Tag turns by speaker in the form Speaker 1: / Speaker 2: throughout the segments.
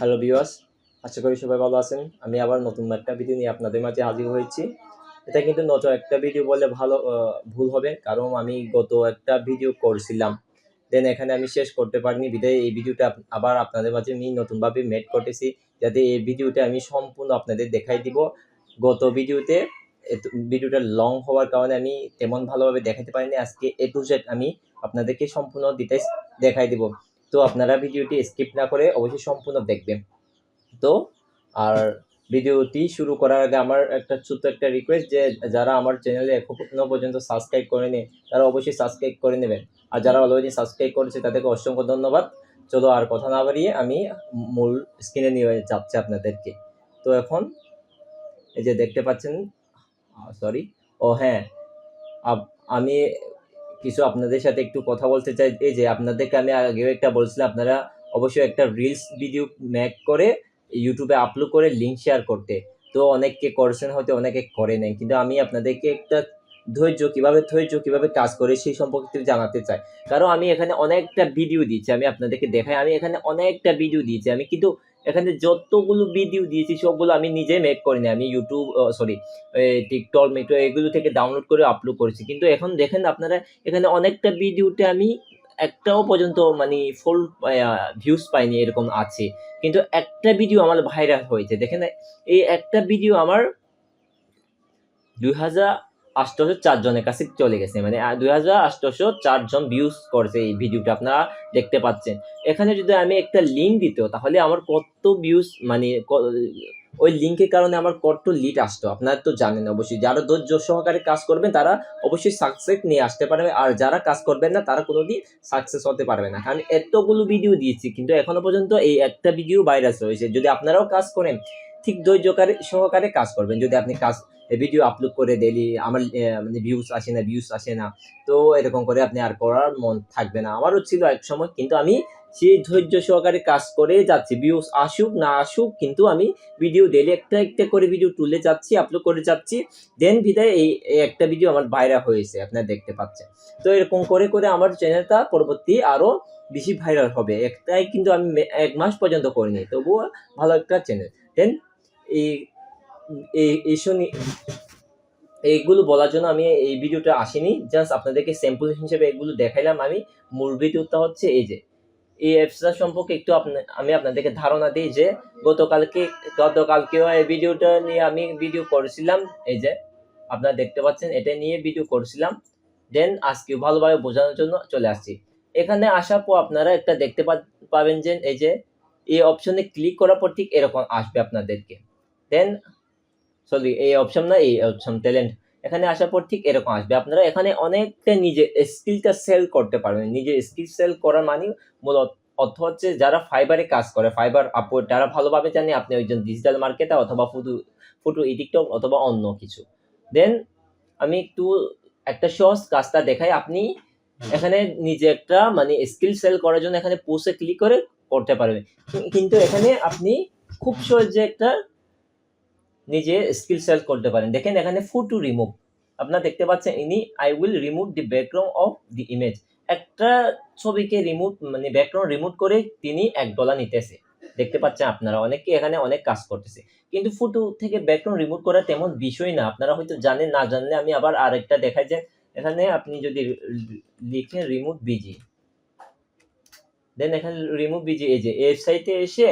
Speaker 1: Hello viewers আশা করি সবাই ভালো আছেন। আমি আবার নতুন একটা ভিডিও নিয়ে আপনাদের মাঝে হাজির হয়েছি। এটা কিন্তু নতুন একটা ভিডিও বললে ভালো ভুল হবে, কারণ আমি গত একটা ভিডিও করছিলাম। দেন এখানে আমি শেষ করতে পারিনি, বিদায়। এই ভিডিওটা আবার আপনাদের মাঝে আমি নতুনভাবে মেড করতেছি, যাতে এই ভিডিওটা আমি সম্পূর্ণ আপনাদের দেখাই দিব। গত ভিডিওতে ভিডিওটা লং হওয়ার কারণে আমি তেমন ভালোভাবে দেখাতে পারিনি। আজকে এ টু জেড আমি আপনাদেরকে সম্পূর্ণ ডিটেলস দেখাই দিব। তো আপনারা ভিডিওটি স্কিপ না করে অবশ্যই সম্পূর্ণ দেখবেন। তো, আর ভিডিওটি শুরু করার আগে আমার একটা ছোট্ট একটা রিকোয়েস্ট যে যারা আমার চ্যানেলে এখনও পর্যন্ত সাবস্ক্রাইব করেনি, তারা অবশ্যই সাবস্ক্রাইব করে নেবেন। আর যারা অলরেডি সাবস্ক্রাইব করেছে, তাদেরকে অসংখ্য ধন্যবাদ। চলো, আর কথা না বাড়িয়ে আমি মূল স্ক্রিনে নিয়ে যাচ্ছি আপনাদেরকে। তো এখন, এই যে দেখতে পাচ্ছেন সরি ও হ্যাঁ আমি কিছু আপনাদের সাথে একটু কথা বলতে চাই। এই যে আপনাদেরকে আমি আগেও একটা বলছিলাম, আপনারা অবশ্যই একটা রিলস ভিডিও ম্যাক করে ইউটিউবে আপলোড করে লিঙ্ক শেয়ার করতে। তো অনেককে করছেন, হয়তো অনেকে করে নেন কিন্তু আমি আপনাদেরকে একটা ধৈর্য, কীভাবে ধৈর্য, কীভাবে কাজ করে সেই সম্পর্কে জানাতে চাই। কারণ আমি এখানে অনেকটা ভিডিও দিয়েছি, আমি আপনাদেরকে দেখাই। আমি এখানে অনেকটা ভিডিও দিয়েছি আমি। কিন্তু এখানে যতগুলো ভিডিও দিয়েছি, সবগুলো আমি নিজে মেক করিনি। আমি ইউটিউব সরি টিকটক মেটো এগুলো থেকে ডাউনলোড করে আপলোড করেছি। কিন্তু এখন দেখেন আপনারা, এখানে অনেকটা ভিডিওতে আমি একটাও পর্যন্ত মানে ফুল ভিউজ পাইনি, এরকম আছে। কিন্তু একটা ভিডিও আমার ভাইরাল হয়েছে। দেখেন, এই একটা ভিডিও আমার দুই হাজার আটশোশো চারজনের কাছে চলে গেছে। মানে দুই হাজার আটশোশো চারজন ভিউজ করেছে এই ভিডিওটা আপনারা দেখতে পাচ্ছেন। এখানে যদি আমি একটা লিঙ্ক দিত, তাহলে আমার কত ভিউজ মানে ওই লিঙ্কের কারণে আমার কত লিড আসতো, আপনারা তো জানেন অবশ্যই। যারা ধৈর্য সহকারে কাজ করবেন, তারা অবশ্যই সাকসেস নিয়ে আসতে পারবে। আর যারা কাজ করবেন না, তারা কোনোদিন সাকসেস হতে পারবে না। কারণ, এতগুলো ভিডিও দিয়েছি, কিন্তু এখনও পর্যন্ত এই একটা ভিডিও ভাইরাস রয়েছে। যদি আপনারাও কাজ করেন ঠিক ধৈর্যকারে সহকারে কাজ করবেন। যদি আপনি কাজ ভিডিও আপলোড করে ডেলি আমার মানে ভিউজ আসে না ভিউজ আসে না, তো এরকম করে আপনি আর করার মন থাকবে না। আমারও ছিল এক সময়, কিন্তু আমি সেই ধৈর্য সহকারে কাজ করে যাচ্ছি। ভিউজ আসুক, না আসুক, কিন্তু আমি ভিডিও ডেলি একটা একটা করে ভিডিও তুলে যাচ্ছি আপলোড করে যাচ্ছি। দেন এই এই একটা ভিডিও আমার ভাইরাল হয়েছে, আপনারা দেখতে পাচ্ছেন। তো এরকম করে করে আমার চ্যানেলটা পরবর্তী আরও বেশি ভাইরাল হবে। একটাই কিন্তু আমি এক মাস পর্যন্ত করিনি, তবুও ভালো একটা চ্যানেল দেন এই এই এই শুনি, এইগুলো বলার জন্য আমি এই ভিডিওটা আসিনি। জাস্ট আপনাদেরকে স্যাম্পল হিসেবে এগুলো দেখাইলাম। আমি মূল ভিডিওটা হচ্ছে এই যে, এই অ্যাপসটা সম্পর্কে একটু আমি আপনাদেরকে ধারণা দিই যে, গতকালকে, গতকালকেও এই ভিডিওটা নিয়ে আমি ভিডিও করেছিলাম। এই যে, আপনারা দেখতে পাচ্ছেন, এটা নিয়ে ভিডিও করেছিলাম। দেন আজকে ভালোভাবে বোঝানোর জন্য চলে আসছি। এখানে আসার পর আপনারা একটা দেখতে পাবেন যে, এই যে, এই অপশনে ক্লিক করার পর ঠিক এরকম আসবে আপনাদেরকে। দেন সরি এই অপশন না এই অপশন ট্যালেন্ট এখানে আসার পর ঠিক এরকম আসবে। আপনারা এখানে অনেকটা নিজে স্কিলটা সেল করতে পারবেন। নিজের স্কিল সেল করার মানে মূলত অর্থ হচ্ছে যারা ফাইবারে কাজ করে ফাইবার আপওয়ার্ড যারা ভালোভাবে জানে আপনি একজন ডিজিটাল মার্কেটার অথবা ফটো ফটো এডিটর অথবা অন্য কিছু। দেন আমি একটু একটা সহজ কাজটা দেখাই। আপনি এখানে নিজে একটা মানে স্কিল সেল করার জন্য এখানে পোস্টে ক্লিক করে করতে পারবেন। কিন্তু এখানে আপনি খুব সহজে একটা নিজে স্কিল সেল করতে পারেন। দেখেন এখানে ফটো রিমুভ আপনারা দেখতে পাচ্ছেন ইনি I will remove the background of the image একটা ছবিকে রিমুভ মানে ব্যাকগ্রাউন্ড রিমুভ করে তিনি এক ডলার নিতেছে। দেখতে পাচ্ছেন আপনারা, অনেকে এখানে অনেক কাজ করতেছে। কিন্তু ফটো থেকে ব্যাকগ্রাউন্ড রিমুভ করা তেমন বিষয় না। আপনারা হয়তো জানেন, না জানলে আমি আবার আরেকটা দেখাই যে, এখানে আপনি যদি লিখেন রিমুভ বিজি দেন এখানে রিমুভ বিজি এই যে ওয়েবসাইটে এসে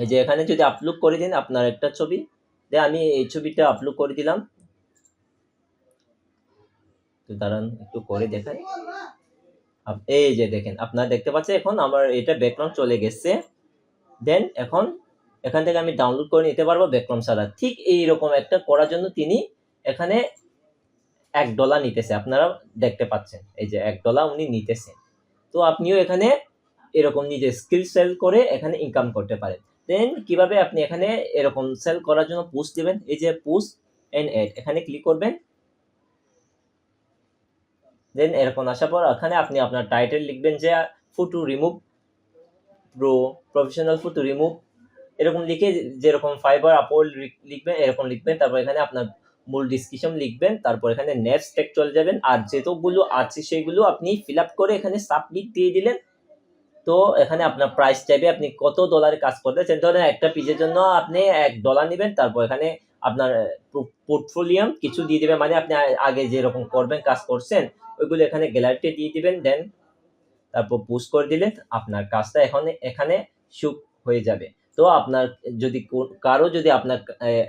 Speaker 1: এই যে এখানে যদি আপলোড করে দিন আপনার একটা ছবি দে আমি এই ছবিটা আপলোড করে দিলাম। তো দাঁড়ান, একটু করে দেখাই। এই যে দেখেন, আপনারা দেখতে পাচ্ছেন এখন আমার এটা ব্যাকগ্রাউন্ড চলে গেছে। দেন এখন এখান থেকে আমি ডাউনলোড করে নিতে পারব ব্যাকগ্রাউন্ড ছাড়া। ঠিক এইরকম একটা করার জন্য তিনি এখানে এক ডলার নিতেছে, আপনারা দেখতে পাচ্ছেন। এই যে এক ডলার উনি নিতেছেন তো আপনিও এখানে এরকম নিজে স্কিল সেল করে এখানে ইনকাম করতে পারেন। দেন কীভাবে আপনি এখানে এরকম সেল করার জন্য পোস্ট দেবেন? এই যে পোস্ট এন্ড এড এখানে ক্লিক করবেন। দেন এরকম আসার পর এখানে আপনি আপনার টাইটেল লিখবেন যে photo remove pro professional photo remove এরকম লিখে যেরকম ফাইবার আপলোড লিখবেন, এরকম লিখবেন। তারপর এখানে আপনার মূল ডিসক্রিপশন লিখবেন। তারপর এখানে নেক্সট টেক চলে যাবেন। আর যেতগুলো আছে সেগুলো আপনি ফিল আপ করে এখানে সাবমিট দিয়ে দিলেন। তো এখানে আপনার প্রাইস চাইবে আপনি কত ডলারে কাজ করতে চান? ধরেন একটা পিজের জন্য আপনি এক ডলার নেবেন, তারপর এখানে আপনার পোর্টফোলিয়াম কিছু দিয়ে দেবেন মানে আপনি আগে যেরকম করবেন, কাজ করছেন, ওইগুলো এখানে গ্যালারিতে দিয়ে দিবেন দেন তারপর পুশ করে দিলে আপনার কাজটা এখন এখানে শুক হয়ে যাবে। তো আপনার, যদি কারও যদি আপনার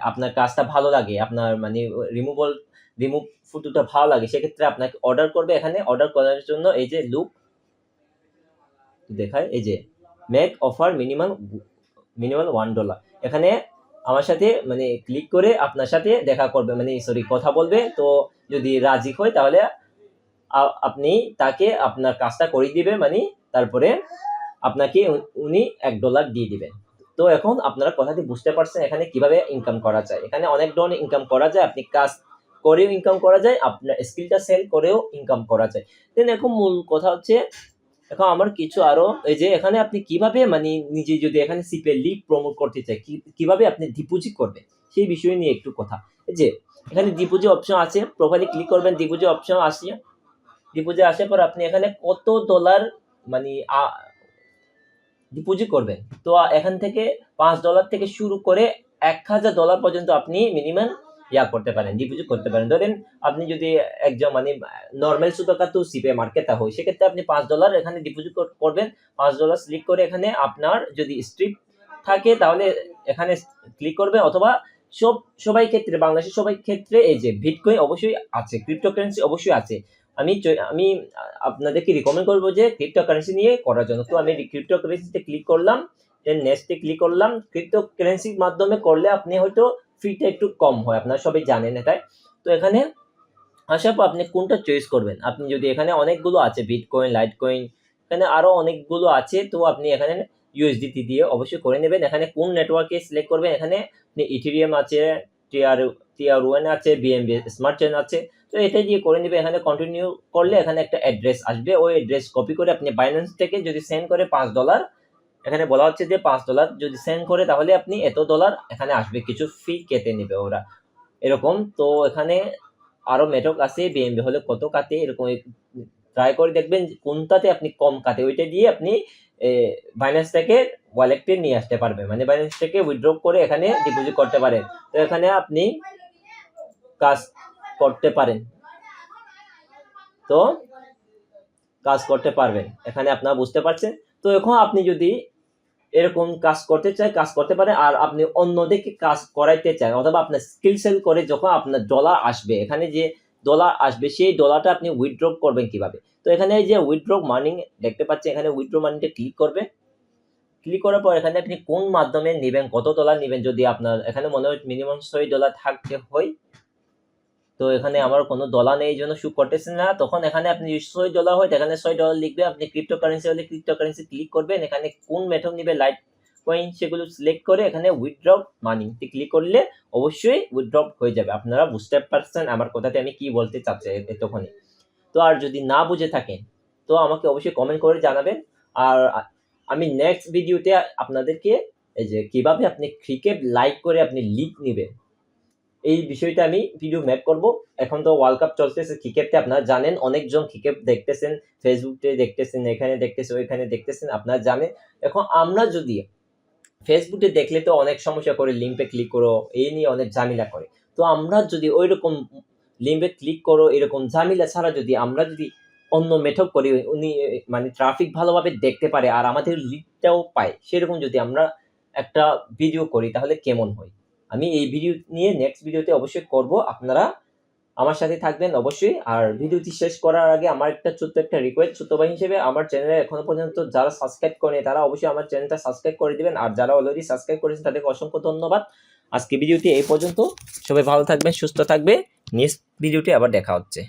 Speaker 1: আপনার কাজটা ভালো লাগে, আপনার মানে রিমুভাল রিমুভ ফটোটা ভালো লাগে, সেক্ষেত্রে আপনাকে অর্ডার করবে এখানে অর্ডার করার জন্য এই যে লুক দেখায় এই যে make offer minimum minimum one dollar এখানে আমার সাথে মানে ক্লিক করে আপনার সাথে দেখা করবে মানে সরি কথা বলবে। তো যদি রাজি হয়, তাহলে আপনি তাকে আপনার কাজটা করে দিবে মানে তারপরে আপনাকে উনি এক ডলার দিয়ে দিবেন তো এখন আপনারা কথাটি বুঝতে পারছেন এখানে কীভাবে ইনকাম করা যায়। এখানে অনেক ধরনের ইনকাম করা যায়, আপনি কাজ করেও ইনকাম করা যায়, আপনার স্কিলটা সেল করেও ইনকাম করা যায়। দেন এখন মূল কথা হচ্ছে এখন আমার কিছু আরও, এই যে এখানে আপনি কীভাবে মানে নিজে যদি এখানে সিপে লিগ প্রমোট করতে চাই কীভাবে আপনি ডিপোজিট করবেন? সেই বিষয় নিয়ে একটু কথা। এই যে, এখানে ডিপোজিট অপশন আছে প্রোফাইলে ক্লিক করবেন ডিপোজিট অপশন আসছে ডিপোজিট আসার পর আপনি এখানে কত ডলার মানে ডিপোজিট করবেন? তো এখান থেকে পাঁচ ডলার থেকে শুরু করে এক হাজার ডলার পর্যন্ত আপনি মিনিমাম ইয়া করতে পারেন ডিপোজিট করতে পারেন। ধরেন আপনি যদি একজন মানে নর্মাল সুতোকাতু সিপে মার্কেটটা হয়, সেক্ষেত্রে আপনি পাঁচ ডলার এখানে ডিপোজিট করবেন। পাঁচ ডলার ক্লিক করে এখানে আপনার যদি স্ট্রিপ থাকে, তাহলে এখানে ক্লিক করবে অথবা সব, সবাই ক্ষেত্রে, বাংলাদেশের সবাই ক্ষেত্রে এই যে বিটকয়েন অবশ্যই আছে ক্রিপ্টোকারেন্সি অবশ্যই আছে। আমি আমি আপনাদেরকে রিকমেন্ড করব যে ক্রিপ্টোকারেন্সি নিয়ে করার জন্য। তো আমি ক্রিপ্টোকারেন্সিতে ক্লিক করলাম দেন নেক্সটে ক্লিক করলাম। ক্রিপ্টোকারেন্সির মাধ্যমে করলে আপনি হয়তো ফিটা একটু কম হয়, আপনারা সবাই জানেন এটাই। তো এখানে আসার পর আপনি কোনটা চয়েস করবেন? আপনি যদি এখানে অনেকগুলো আছে বিটকয়েন লাইট কয়েন এখানে আরও অনেকগুলো আছে, তো আপনি এখানে ইউএসডিটি দিয়ে অবশ্যই করে নেবেন। এখানে কোন নেটওয়ার্কে সিলেক্ট করবেন? এখানে আপনি ইথিরিয়াম আছে টিআর টিআর ওয়ান আছে বিএমবি স্মার্ট চেন আছে। তো এটা দিয়ে করে নেবে এখানে কন্টিনিউ করলে এখানে একটা অ্যাড্রেস আসবে। ওই অ্যাড্রেস কপি করে আপনি বাইন্যান্স থেকে যদি সেন্ড করে পাঁচ ডলার এখানে বলা হচ্ছে যে পাঁচ ডলার যদি সেন্ড করে, তাহলে আপনি এত ডলার এখানে আসবে। কিছু ফি কেটে নেবে ওরা। এরকম, তো এখানে আরও মেটক আছে বিএমবি হলে কত কাটে, এরকম ট্রাই করে দেখবেন কোনটাতে আপনি কম কাটে। ওইটা দিয়ে আপনি বাইন্যান্স থেকে ওয়ালেটে নিয়ে আসতে পারবেন। মানে বাইন্যান্স থেকে উইথড্র করে এখানে ডিপোজিট করতে পারেন। তো এখানে আপনি কাজ করতে পারেন। তো কাজ করতে পারবেন। এখানে আপনারা বুঝতে পারছেন। তো এখন আপনি যদি এরকম কাজ করতে চায়, কাজ করতে পারে, আর আপনি অন্যদেরকে কাজ করাইতে চান, অথবা আপনার স্কিল সেল করে যখন আপনার ডলার আসবে, এখানে যে ডলার আসবে, সেই ডলারটা আপনি উইথড্র করবেন কীভাবে? তো এখানে যে উইথড্র মানি দেখতে পাচ্ছেন, এখানে উইথড্র মানিতে ক্লিক করবে। ক্লিক করার পর এখানে আপনি কোন মাধ্যমে নেবেন, কত ডলার নেবেন যদি আপনার, এখানে মনে হয় মিনিমাম ছয় ডলার থাকতে হয়। তো এখানে আমার কোনো ডলার নেই এই জন্য শু করতেছে না। তখন এখানে আপনি ছয় ডলার হয়, এখানে ছয় ডলার লিখবে, আপনি ক্রিপ্টো কারেন্সি হলে ক্রিপ্টো কারেন্সি ক্লিক করবেন। এখানে কোন মেথড নিবে লাইট কয়েন সেগুলো সিলেক্ট করে এখানে উইথড্র মানি ক্লিক করলে অবশ্যই উইথড্র হয়ে যাবে। আপনারা বুঝতে পারছেন আমার কথাতে আমি কি বলতে চাচ্ছি এতক্ষণে। তো আর যদি না বুঝে থাকেন, তো আমাকে অবশ্যই কমেন্ট করে জানাবেন। আর আমি নেক্সট ভিডিওতে আপনাদেরকে এই যে কীভাবে আপনি ক্রিকেট লাইক করে আপনি লিগ নেবেন। এই বিষয়টা আমি ভিডিও মেক করব। এখন তো ওয়ার্ল্ড কাপ চলতেছে ক্রিকেটে আপনারা জানেন, অনেকজন ক্রিকেট দেখতেছেন ফেসবুকে দেখতেছেন, এখানে দেখতেছেন, ওইখানে দেখতেছেন, আপনারা জানেন। এখন আমরা যদি ফেসবুকে দেখলে তো অনেক সমস্যা করে লিঙ্কে ক্লিক করো, এই নিয়ে অনেক ঝামেলা করে। তো আমরা যদি ওই রকম লিঙ্কে ক্লিক করো, এরকম ঝামেলা ছাড়া যদি আমরা যদি অন্য মেথড করি, উনি মানে ট্রাফিক ভালোভাবে দেখতে পারে আর আমাদের লিডটাও পায়, সেরকম যদি আমরা একটা ভিডিও করি, তাহলে কেমন হয়? আমি এই ভিডিও নিয়ে নেক্সট ভিডিওতে অবশ্যই করব। আপনারা আমার সাথে থাকবেন অবশ্যই। আর ভিডিওটি শেষ করার আগে আমার একটা ছোট্ট একটা রিকোয়েস্ট ছোট্ট ভাই হিসেবে আমার চ্যানেলে এখনও পর্যন্ত যারা সাবস্ক্রাইব করে তারা অবশ্যই আমার চ্যানেলটা সাবস্ক্রাইব করে দিবেন। আর যারা অলরেডি সাবস্ক্রাইব করেছেন, তাদেরকে অসংখ্য ধন্যবাদ। আজকে ভিডিওটি এই পর্যন্ত। সবাই ভালো থাকবেন, সুস্থ থাকবে। নেক্সট ভিডিওটি আবার দেখা হচ্ছে।